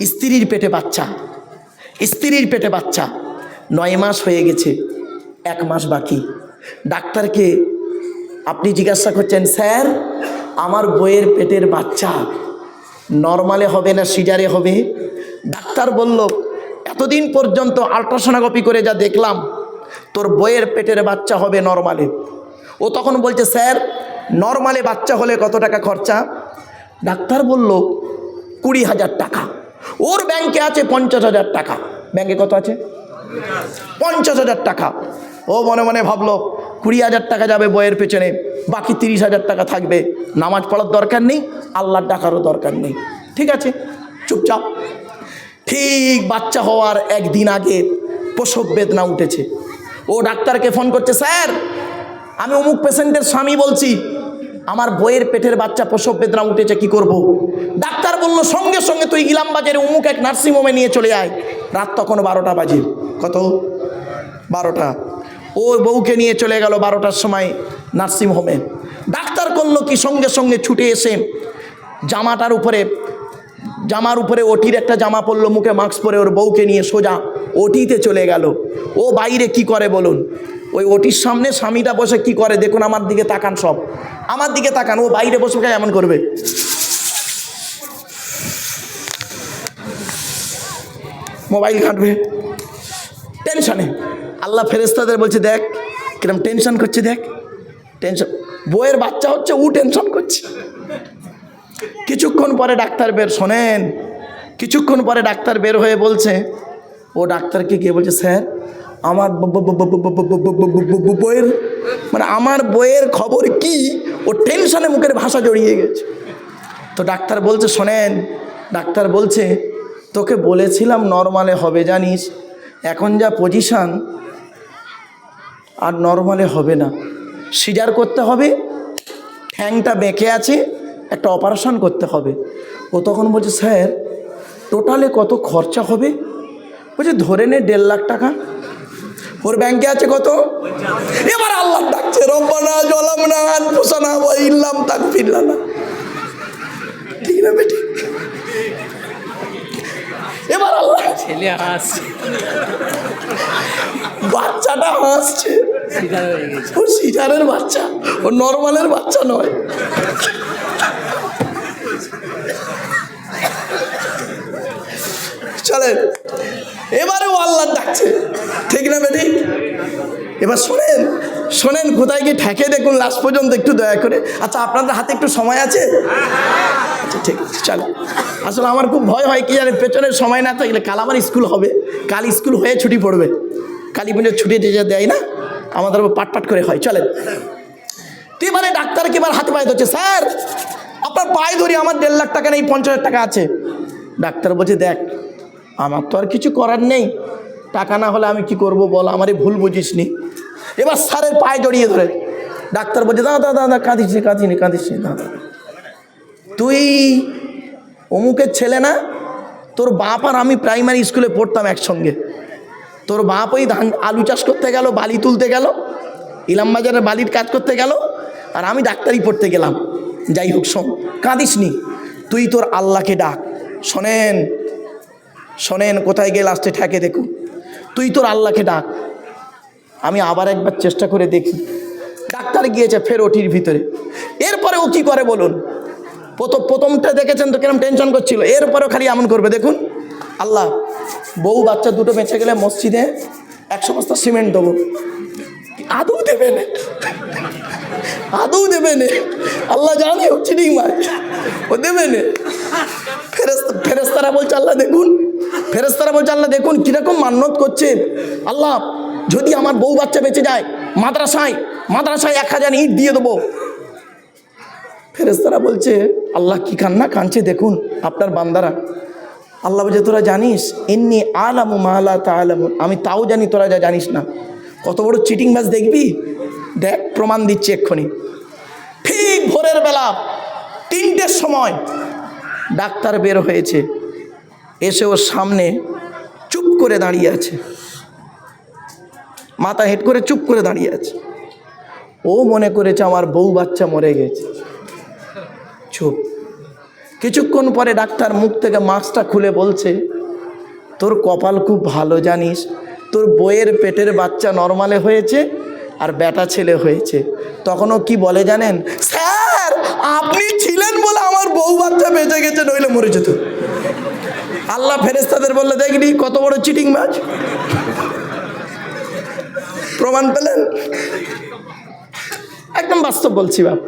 স্ত্রীর পেটে বাচ্চা। স্ত্রীর পেটে বাচ্চা। নয় মাস হয়ে গেছে, এক মাস বাকি। ডাক্তারকে আপনি জিজ্ঞাসা করছেন, স্যার, আমার বইয়ের পেটের বাচ্চা নর্মালে হবে না, সিজারে হবে? ডাক্তার বলল, এতদিন পর্যন্ত আলট্রাসোনোগ্রাফি করে যা দেখলাম, তোর বইয়ের পেটের বাচ্চা হবে নর্মালে। ও তখন বলছে, স্যার, নর্মালে বাচ্চা হলে কত টাকা খরচা? ডাক্তার বলল, কুড়ি হাজার টাকা। ওর ব্যাংকে আছে পঞ্চাশ হাজার টাকা। ব্যাংকে কত আছে? পঞ্চাশ হাজার টাকা। ও মনে মনে ভাবলো, কুড়ি হাজার টাকা যাবে বইয়ের পেছনে, বাকি তিরিশ হাজার টাকা থাকবে। নামাজ পড়ার দরকার নেই, আল্লাহর ডাকারও দরকার নেই। ঠিক আছে? চুপচাপ। ঠিক বাচ্চা হওয়ার একদিন আগে প্রসব বেদনা উঠেছে। ও ডাক্তারকে ফোন করছে, স্যার, আমি অমুক পেশেন্টের স্বামী বলছি আমার বইয়ের পেটের বাচ্চা প্রসব বেদনা উঠেছে, কি করব। ডাক্তার বলল, সঙ্গে সঙ্গে তুই ইলাম বাজারে অমুক এক নার্সিংহোমে নিয়ে চলে আয়। রাত তখন বারোটা বাজে। কত? বারোটা। ও বউকে নিয়ে চলে গেল বারোটার সময় নার্সিংহোমে ডাক্তার করল কি, সঙ্গে সঙ্গে ছুটে এসে জামাটার উপরে, জামার উপরে ওটির একটা জামা পরলো, মুখে মাস্ক পরে ওর বউকে নিয়ে সোজা ওটিতে চলে গেল। ও বাইরে কি করে বলুন? ওই ওটির সামনে স্বামীটা বসে কি করে? দেখুন আমার দিকে তাকান সব। আমার দিকে তাকান, ও বাইরে বসে এমন করবে। মোবাইল কাটবে টেনশনে। আল্লাহ ফেরেস্তাদের বলছে, দেখ, কিরম টেনশন করছে, দেখ। টেনশন বইয়ের বাচ্চা হচ্ছে, ও টেনশন করছে। কিছুক্ষণ পরে ডাক্তার বের, শোনেন, কিছুক্ষণ পরে ডাক্তার বের হয়ে বলছে, ও ডাক্তারকে গিয়ে বলছে, স্যার, আমার বইয়ের মানে আমার বইয়ের খবর কি? ও টেনশনে মুখের ভাষা জড়িয়ে গেছে। তো ডাক্তার বলছে, শোনেন, ডাক্তার বলছে, তোকে বলেছিলাম নর্মালে হবে, জানিস? এখন যা পজিশান আর নর্মালে হবে না। সিজার করতে হবে, ঠ্যাংটা বেঁকে আছে, একটা অপারেশন করতে হবে। ও তখন বলছে, স্যার টোটালে কত খরচা হবে? বলছে, ধরে নে দেড় লাখ টাকা। ওর ব্যাংকে আছে কত? আল্লাহ রব্বানা জলাম না পোষানা ইল্লাম তাক ফিরলাম না ঠিক না বেটি? এবার আল্লাহ ছেলে হাসছে। বাচ্চাটা হাসছে। ও সিজারের বাচ্চা ও নর্মালের বাচ্চা নয়। চলেন এবারেও আল্লাহ ডাকছে। ঠিক না বেটি? এবার শোনেন শোনেন, কোথায় গিয়ে ঠেকে দেখুন লাস্ট পর্যন্ত একটু দয়া করে। আচ্ছা আপনাদের হাতে একটু সময় আছে? আচ্ছা ঠিক আছে, চলো। আসলে আমার খুব ভয় হয় কি জানে, পেছনের সময় না থাকলে কাল আমার স্কুল হবে। কাল স্কুল হয়ে ছুটি পড়বে। কালী পুজোর ছুটি দিয়ে দেয় না, আমাদের পাট পাট করে হয়। চলেন। এবারে ডাক্তারকে এবার হাতে পায়ে ধরছে? স্যার, আপনার পায়ে ধরি, আমার দেড় লাখ টাকা নেই, পঞ্চাশ টাকা আছে। ডাক্তার বলছে, দেখ, আমার তো আর কিছু করার নেই। টাকা না হলে আমি কি করব বল? আমারই ভুল বুঝিস নি এবার স্যারের পায়ে জড়িয়ে ধরে, ডাক্তার বলছে দাদা দাদা কাঁদিস নি কাঁদিস নি কাঁদিস নি দাদা তুই অমুকের ছেলে না, তোর বাপ আর আমি প্রাইমারি স্কুলে পড়তাম একসঙ্গে। তোর বাপ ওই ধান, আলু চাষ করতে গেল, বালি তুলতে গেল, ইলামবাজারে বালির কাজ করতে গেল, আর আমি ডাক্তারি পড়তে গেলাম। যাই হোক, শোন, কাঁদিস নি, তুই তোর আল্লাহকে ডাক। শোনেন শোনেন, কোথায় গিয়ে লাস্টে ঠেকে দেখুন। তুই তোর আল্লাহকে ডাক। আমি আবার একবার চেষ্টা করে দেখি। ডাক্তার গিয়েছে ফের ওটির ভিতরে। এরপরে ও কী করে বলুন? প্রথম, প্রথমটা দেখেছেন তো কিরম টেনশন করছিল। এরপরেও খালি এমন করবে, দেখুন। আল্লাহ, বউ বাচ্চা দুটো বেঁচে গেলে মসজিদে একশো বস্তা সিমেন্ট দেবো। আদৌ দেবে না। আদৌ দেবে না। আল্লাহ জানে, ও চিটিং মার। ও দেবে না। ফেরেস্তা ফেরেস্তারা বলছে, আল্লাহ দেখুন। ফেরেস্তারা বলছে, আল্লাহ দেখুন কীরকম মান্যত করছে আল্লাহ যদি আমার বউ বাচ্চা বেঁচে যায়, মাদ্রাসায় মাদ্রাসায় এক হাজার ইট দিয়ে দেবো। ফেরেস্তারা বলছে, আল্লাহ কি কান্না কাঁদছে দেখুন আপনার বান্দারা। আল্লাহ বলছে, তোরা জানিস এমনি আলামু মালা তা আলামু আমি তাও জানি, তোরা যা জানিস না। কত বড় চিটিং ম্যাচ দেখবি? দেখ, প্রমাণ দিচ্ছি এক্ষুনি। ঠিক ভোরের বেলা তিনটের সময় ডাক্তার বের হয়েছে। এসে ওর সামনে চুপ করে দাঁড়িয়ে আছে। মাথা হেট করে চুপ করে দাঁড়িয়ে আছে। ও মনে করেছে আমার বউ বাচ্চা মরে গেছে। চুপ। কিছুক্ষণ পরে ডাক্তার মুখ থেকে মাস্কটা খুলে বলছে, তোর কপাল খুব ভালো জানিস। তোর বইয়ের পেটের বাচ্চা নর্মালে হয়েছে আর বেটা ছেলে হয়েছে। তখনও কি বলে জানেন? স্যার, আপনি ছিলেন বলে আমার বউ বাচ্চা বেঁচে গেছে, নইলে মরে যেত। আল্লাহ ফেরেস্তাদের বললে দেখনি কত বড় চিটিং মাছ প্রমাণ পেলেন? একদম বাস্তব বলছি বাপ।